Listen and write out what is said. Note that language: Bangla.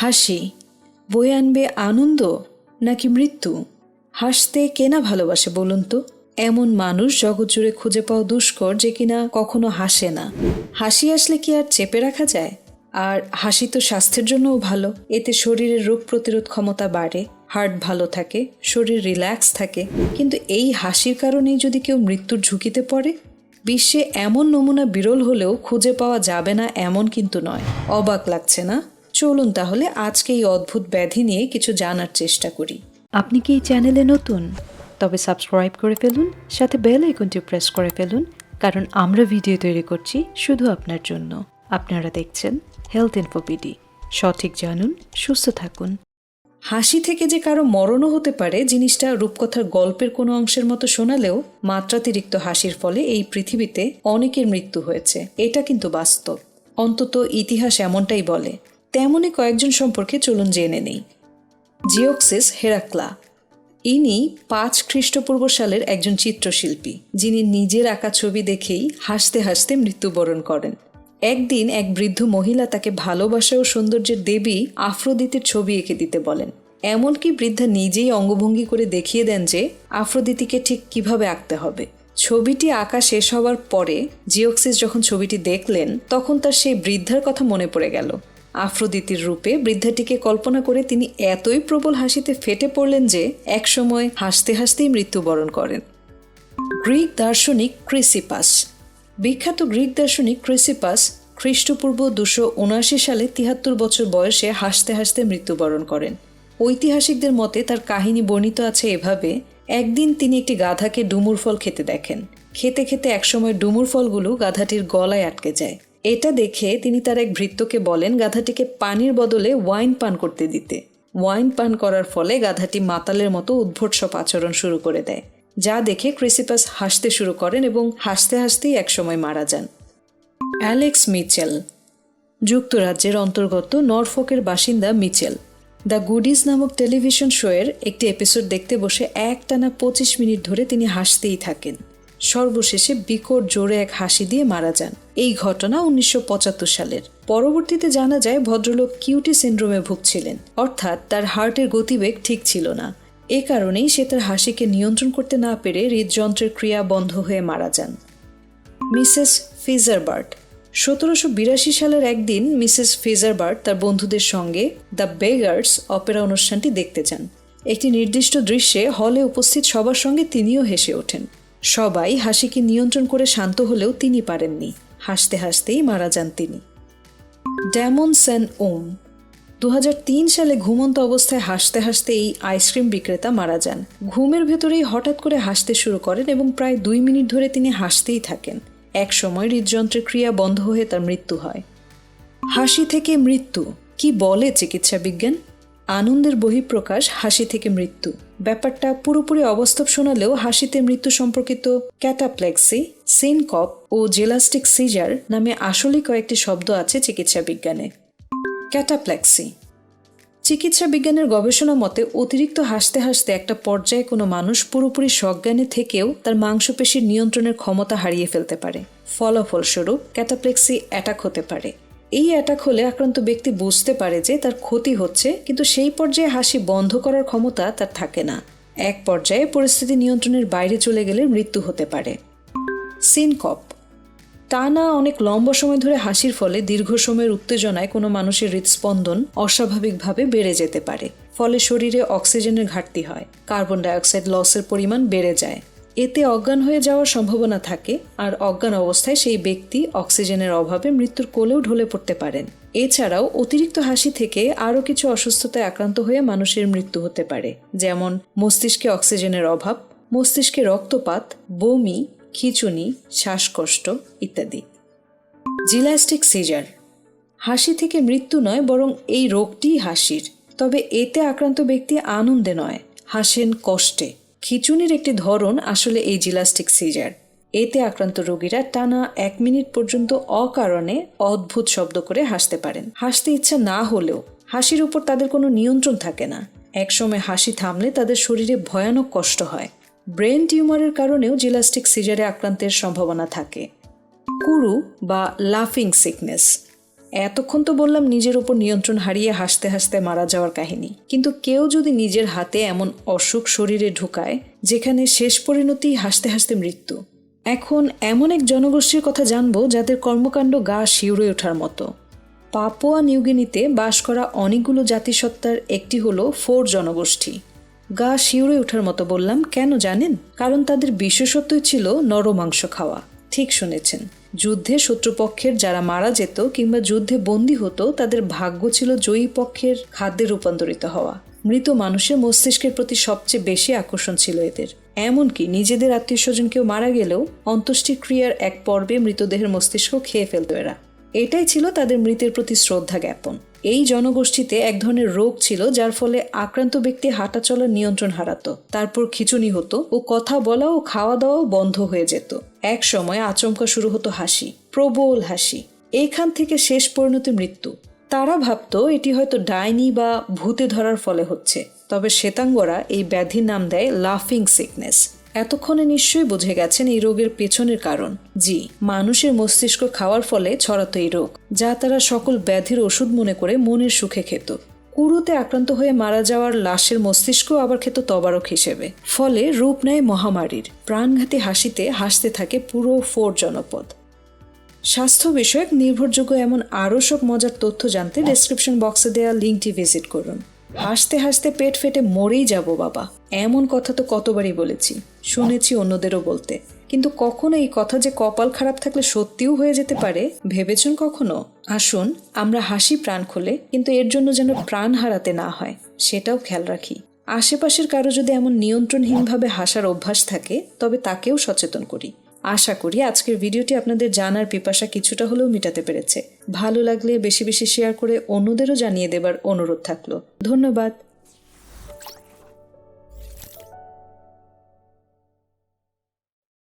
হাসি। বয়ে আনবে আনন্দ নাকি মৃত্যু? হাসতে কেনা ভালোবাসে বলুন তো? এমন মানুষ জগৎ জুড়ে খুঁজে পাওয়া দুষ্কর যে কিনা কখনো হাসে না। হাসি আসলে কি আর চেপে রাখা যায়? আর হাসি তো স্বাস্থ্যের জন্যও ভালো। এতে শরীরের রোগ প্রতিরোধ ক্ষমতা বাড়ে, হার্ট ভালো থাকে, শরীর রিল্যাক্স থাকে। কিন্তু এই হাসির কারণেই যদি কেউ মৃত্যুর ঝুঁকিতে পড়ে? বিশ্বে এমন নমুনা বিরল হলেও খুঁজে পাওয়া যাবে না এমন কিন্তু নয়। অবাক লাগছে না? চলুন তাহলে আজকে এই অদ্ভুত ব্যাধি নিয়ে কিছু জানার চেষ্টা করি। আপনি কি এই চ্যানেলে নতুন? তবে সাবস্ক্রাইব করে ফেলুন সাথে বেল আইকনটি প্রেস করে ফেলুন কারণ আমরা ভিডিও তৈরি করছি শুধু আপনার জন্য। আপনারা দেখছেন হেলথ ইনফোপিডি সঠিক জানুন সুস্থ থাকুন। হাসি থেকে যে কারও মরণও হতে পারে জিনিসটা রূপকথার গল্পের কোনো অংশের মতো শোনালেও মাত্রাতিরিক্ত হাসির ফলে এই পৃথিবীতে অনেকের মৃত্যু হয়েছে। এটা কিন্তু বাস্তব। অন্তত ইতিহাস এমনটাই বলে। তেমনই কয়েকজন সম্পর্কে চলুন জেনে নেই। জিওক্সিস হেরাক্লা। ইনি পাঁচ খ্রিস্টপূর্ব সালের একজন চিত্রশিল্পী, যিনি নিজের আঁকা ছবি দেখেই হাসতে হাসতে মৃত্যুবরণ করেন। একদিন এক বৃদ্ধ মহিলা তাকে ভালোবাসা ও সৌন্দর্যের দেবী আফ্রোদিতের ছবি এঁকে দিতে বলেন। এমনকি বৃদ্ধা নিজেই অঙ্গভঙ্গি করে দেখিয়ে দেন যে আফ্রোদিতিকে ঠিক কীভাবে আঁকতে হবে। ছবিটি আঁকা শেষ হওয়ার পরে জিওক্সিস যখন ছবিটি দেখলেন, তখন তার সেই বৃদ্ধার কথা মনে পড়ে গেল। আফ্রোদিতির রূপে বৃদ্ধাটিকে কল্পনা করে তিনি এতই প্রবল হাসিতে ফেটে পড়লেন যে একসময় হাসতে হাসতেই মৃত্যুবরণ করেন। গ্রিক দার্শনিক ক্রিসিপাস। বিখ্যাত গ্রিক দার্শনিক ক্রিসিপাস খ্রিস্টপূর্ব দুশো উনআশি সালে তিহাত্তর বছর বয়সে হাসতে হাসতে মৃত্যুবরণ করেন। ঐতিহাসিকদের মতে তার কাহিনী বর্ণিত আছে এভাবে, একদিন তিনি একটি গাধাকে ডুমুর ফল খেতে দেখেন। খেতে খেতে একসময় ডুমুর ফলগুলো গাধাটির গলায় আটকে যায়। এটা দেখে তিনি তার এক ভৃত্যকে বলেন, গাধাটিকে পানির বদলে ওয়াইন পান করতে দিতে। ওয়াইন পান করার ফলে গাধাটি মাতালের মতো উদ্ভট সব আচরণ শুরু করে দেয়, যা দেখে ক্রিসিপাস হাসতে শুরু করেন এবং হাসতে হাসতেই একসময় মারা যান। অ্যালেক্স মিচেল, যুক্তরাজ্যের অন্তর্গত নরফোকের বাসিন্দা মিচেল, দ্য গুডিজ নামক টেলিভিশন শোয়ের একটি এপিসোড দেখতে বসে একটানা পঁচিশ মিনিট ধরে তিনি হাসতেই থাকেন। সর্বশেষে বিকট জোরে এক হাসি দিয়ে মারা যান। এই ঘটনা উনিশশো পঁচাত্তর সালের। পরবর্তীতে জানা যায়, ভদ্রলোক কিউটি সিন্ড্রোমে ভুগছিলেন। অর্থাৎ তার হার্টের গতিবেগ ঠিক ছিল না। এ কারণেই সে তার হাসিকে নিয়ন্ত্রণ করতে না পেরে হৃদযন্ত্রের ক্রিয়া বন্ধ হয়ে মারা যান। Mrs Fitzherbert. সতেরোশো বিরাশি সালের একদিন মিসেস ফিজারবার্ট তার বন্ধুদের সঙ্গে দ্য বেগার্স অপেরা অনুষ্ঠানটি দেখতে যান। একটি নির্দিষ্ট দৃশ্যে হলে উপস্থিত সবার সঙ্গে তিনিও হেসে ওঠেন। সবাই হাসিকে নিয়ন্ত্রণ করে শান্ত হলেও তিনি পারেননি। হাসতে হাসতেই মারা যান তিনি। ড্যামন সেন ওম দু হাজার তিন সালে ঘুমন্ত অবস্থায় হাসতে হাসতে এই আইসক্রিম বিক্রেতা মারা যান। ঘুমের ভেতরেই হঠাৎ করে হাসতে শুরু করেন এবং প্রায় দুই মিনিট ধরে তিনি হাসতেই থাকেন। এক সময় হৃদযন্ত্রের ক্রিয়া বন্ধ হয়ে তার মৃত্যু হয়। হাসি থেকে মৃত্যু, কি বলে চিকিৎসা বিজ্ঞান আনন্দের বহিঃপ্রকাশ হাসি থেকে মৃত্যু। ব্যাপারটা পুরোপুরি অবাস্তব শোনালেও হাসিতে মৃত্যু সম্পর্কিত ক্যাটাপ্লেক্সি, সিনকপ ও জেলাস্টিক সিজার নামে আসলেই কয়েকটি শব্দ আছে চিকিৎসা বিজ্ঞানে। ক্যাটাপ্লেক্সি। চিকিৎসা বিজ্ঞানের গবেষণা মতে অতিরিক্ত হাসতে হাসতে একটা পর্যায়ে কোনো মানুষ পুরোপুরি সজ্ঞানে থেকেও তার মাংসপেশির নিয়ন্ত্রণের ক্ষমতা হারিয়ে ফেলতে পারে। ফলাফলস্বরূপ ক্যাটাপ্লেক্সি অ্যাটাক হতে পারে। এই অ্যাটাক হলে আক্রান্ত ব্যক্তি বুঝতে পারে যে তার ক্ষতি হচ্ছে, কিন্তু সেই পর্যায়ে হাসি বন্ধ করার ক্ষমতা তার থাকে না। এক পর্যায়ে পরিস্থিতি নিয়ন্ত্রণের বাইরে চলে গেলে মৃত্যু হতে পারে। সিনকপ। টানা অনেক লম্বা সময় ধরে হাসির ফলে দীর্ঘ সময়ের উত্তেজনায় কোনো মানুষের হৃদস্পন্দন অস্বাভাবিকভাবে বেড়ে যেতে পারে, ফলে শরীরে অক্সিজেনের ঘাটতি হয়, কার্বন ডাইঅক্সাইড লসের পরিমাণ বেড়ে যায়। এতে অজ্ঞান হয়ে যাওয়ার সম্ভাবনা থাকে, আর অজ্ঞান অবস্থায় সেই ব্যক্তি অক্সিজেনের অভাবে মৃত্যুর কোলেও ঢলে পড়তে পারেন। এছাড়াও, অতিরিক্ত হাসি থেকে আরও কিছু অসুস্থতায় আক্রান্ত হয়ে মানুষের মৃত্যু হতে পারে, যেমন মস্তিষ্কে অক্সিজেনের অভাব, মস্তিষ্কে রক্তপাত, বমি, খিচুনি, শ্বাসকষ্ট ইত্যাদি। Gelastic seizure. হাসি থেকে মৃত্যু নয়, বরং এই রোগটিই হাসির। তবে এতে আক্রান্ত ব্যক্তি আনন্দে নয়, হাসেন কষ্টে। খিচুনির একটি ধরন আসলে এই জিলাস্টিক সিজার। এতে আক্রান্ত রোগীরা টানা এক মিনিট পর্যন্ত অকারণে অদ্ভুত শব্দ করে হাসতে পারেন। হাসতে ইচ্ছা না হলেও হাসির উপর তাদের কোনো নিয়ন্ত্রণ থাকে না। একসময় হাসি থামলে তাদের শরীরে ভয়ানক কষ্ট হয়। ব্রেন টিউমারের কারণেও জিলাস্টিক সিজারে আক্রান্তের সম্ভাবনা থাকে। কুরু বা লাফিং সিকনেস এতক্ষণ তো বললাম নিজের ওপর নিয়ন্ত্রণ হারিয়ে হাসতে হাসতে মারা যাওয়ার কাহিনী। কিন্তু কেউ যদি নিজের হাতে এমন অসুখ শরীরে ঢুকায়, যেখানে শেষ পরিণতি হাসতে হাসতে মৃত্যু। এখন এমন এক জনগোষ্ঠীর কথা জানব যাদের কর্মকাণ্ড গা শিউরে ওঠার মতো। পাপুয়া নিউগিনিতে বাস করা অনেকগুলো জাতিসত্তার একটি হলো ফোর জনগোষ্ঠী। গা শিউরে ওঠার মতো বললাম, কেন জানেন? কারণ তাদের বিশেষত্বই ছিল নরমাংস খাওয়া। ঠিক শুনেছেন। যুদ্ধে শত্রুপক্ষের যারা মারা যেত কিংবা যুদ্ধে বন্দী হতো, তাদের ভাগ্য ছিল জয়ী পক্ষের খাদ্যে রূপান্তরিত হওয়া। মৃত মানুষের মস্তিষ্কের প্রতি সবচেয়ে বেশি আকর্ষণ ছিল এদের। এমনকি নিজেদের আত্মীয় স্বজন কেউ মারা গেলেও অন্ত্যেষ্টিক্রিয়ার এক পর্বে মৃতদেহের মস্তিষ্ক খেয়ে ফেলত এরা। এটাই ছিল তাদের মৃতের প্রতি শ্রদ্ধা জ্ঞাপন। এই জনগোষ্ঠীতে এক ধরনের রোগ ছিল যার ফলে আক্রান্ত ব্যক্তি হাঁটা চলার নিয়ন্ত্রণ হারাতো, তারপর খিচুনি হতো ও কথা বলা ও খাওয়া দাওয়াও বন্ধ হয়ে যেত। এক সময় আচমকা শুরু হতো হাসি, প্রবল হাসি। এইখান থেকে শেষ পরিণতি মৃত্যু। তারা ভাবতো এটি হয়তো ডাইনি বা ভূতে ধরার ফলে হচ্ছে, তবে শ্বেতাঙ্গরা এই ব্যাধির নাম দেয় লাফিং সিকনেস। এতক্ষণে নিশ্চয়ই বুঝে গেছেন এই রোগের পেছনের কারণ। জি, মানুষের মস্তিষ্ক খাওয়ার ফলে ছড়াতো এই রোগ, যা তারা সকল ব্যাধির ওষুধ মনে করে মনের সুখে খেত। কুরুতে আক্রান্ত হয়ে মারা যাওয়ার লাশের মস্তিষ্ক আবার খেত তবারক হিসেবে। ফলে রূপ নেয় মহামারীর। প্রাণঘাতী হাসিতে হাসতে থাকে পুরো ফোর জনপদ। স্বাস্থ্য বিষয়ক নির্ভরযোগ্য এমন আরও সব মজার তথ্য জানতে ডেসক্রিপশন বক্সে দেওয়া লিঙ্কটি ভিজিট করুন। হাসতে হাসতে পেট ফেটে মরেই যাব, বাবা। এমন কথা তো কতবারই বলেছি। শুনেছি অন্যদেরও বলতে। কিন্তু কখনো এই কথা যে কপাল খারাপ থাকলে সত্যিও হয়ে যেতে পারে, ভেবেছেন কখনো? আসুন, আমরা হাসি প্রাণ খুলে, কিন্তু এর জন্য যেন প্রাণ হারাতে না হয়, সেটাও খেয়াল রাখি। আশেপাশের কারও যদি এমন নিয়ন্ত্রণহীনভাবে হাসার অভ্যাস থাকে, তবে তাকেও সচেতন করি। আশা করি আজকের ভিডিওটি আপনাদের জানার পিপাসা কিছুটা হলেও মেটাতে পেরেছে। ভালো লাগলে বেশি বেশি শেয়ার করে অন্যদেরও জানিয়ে দেবার অনুরোধ থাকল। ধন্যবাদ।